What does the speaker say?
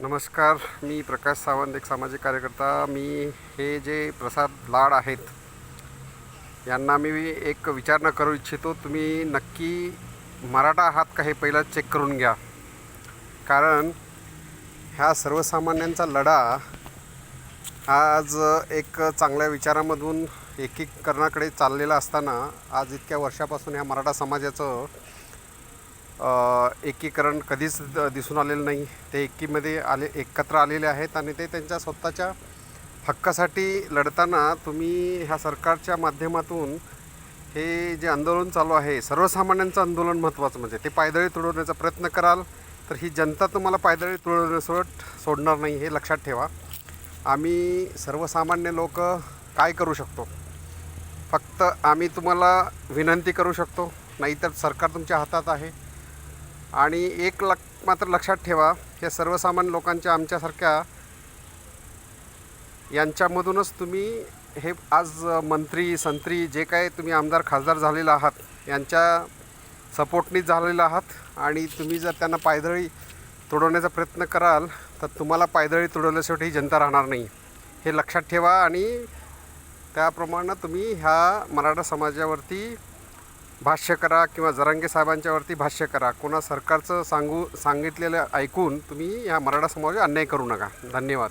नमस्कार मी प्रकाश सावंत एक सामाजिक कार्यकर्ता. मी हे जे प्रसाद लाड आहेत यांना मी एक विचारणा करू इच्छितो. तुम्ही नक्की मराठा आहात का हे पहिला चेक करून घ्या. कारण ह्या सर्वसामान्यांचा लढा आज एक चांगल्या विचारामधून एकीकरणाकडे चाललेला असताना आज इतक्या वर्षापासून ह्या मराठा समाजाचं एकीकरण कधीच द- दिसून आलेलं नाही. ते एकीमध्ये आले एकत्र आलेले आहेत आणि ते त्यांच्या स्वतःच्या हक्कासाठी लढताना तुम्ही ह्या सरकारच्या माध्यमातून हे जे आंदोलन चालू आहे सर्वसामान्यांचं आंदोलन महत्त्वाचं म्हणजे ते पायदळी तुडवण्याचा प्रयत्न कराल तर ही जनता तुम्हाला पायदळी तुडवण्यासोबत सोडणार नाही हे लक्षात ठेवा. आम्ही सर्वसामान्य लोक काय करू शकतो? फक्त आम्ही तुम्हाला विनंती करू शकतो नाहीतर सरकार तुमच्या हातात आहे. आणि एक लक मात्र लक्षात ठेवा हे सर्वसामान्य लोकांच्या आमच्यासारख्या यांच्यामधूनच तुम्ही हे आज मंत्री संत्री जे काय तुम्ही आमदार खासदार झालेला आहात यांच्या सपोर्टनीच झालेला आहात आणि तुम्ही जर त्यांना पायदळी तुडवण्याचा प्रयत्न कराल तर तुम्हाला पायदळी तुडवल्याशिवाय ही जनता राहणार नाही. हे लक्षात ठेवा आणि त्याप्रमाणे तुम्ही ह्या मराठा समाजावरती भाष्य करा किंवा जरांगे साहेबांच्यावरती भाष्य करा. कोणा सरकारचं सांगू सांगितलेलं ऐकून तुम्ही या मराठा समाजावर अन्याय करू नका. धन्यवाद.